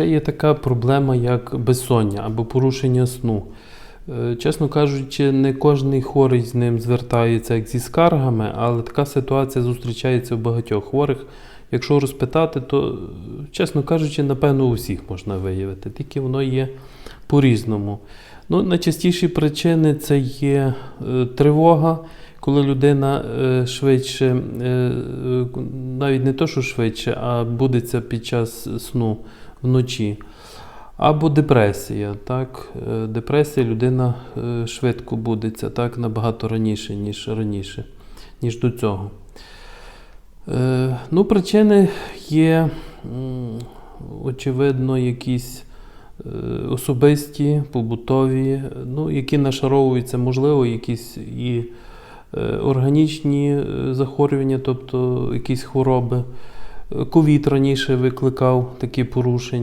Ще є така проблема, як безсоння або порушення сну. Е, Чесно кажучи, не кожний хворий з ним звертається як зі скаргами, але така ситуація зустрічається у багатьох хворих. Якщо розпитати, то, чесно кажучи, напевно, у всіх можна виявити, тільки воно є по-різному. Ну, найчастіші причини це є е, тривога, коли людина е, швидше, е, навіть не то, що швидше, а будеться під час сну вночі. Або депресія. Так? Е, Депресія людина швидко будеться, так, набагато раніше, ніж раніше, ніж до цього. Ну, причини є, очевидно, якісь особисті, побутові, ну, які нашаровуються, можливо, якісь і органічні е, захворювання, тобто якісь хвороби. Ковід раніше викликав такі порушення.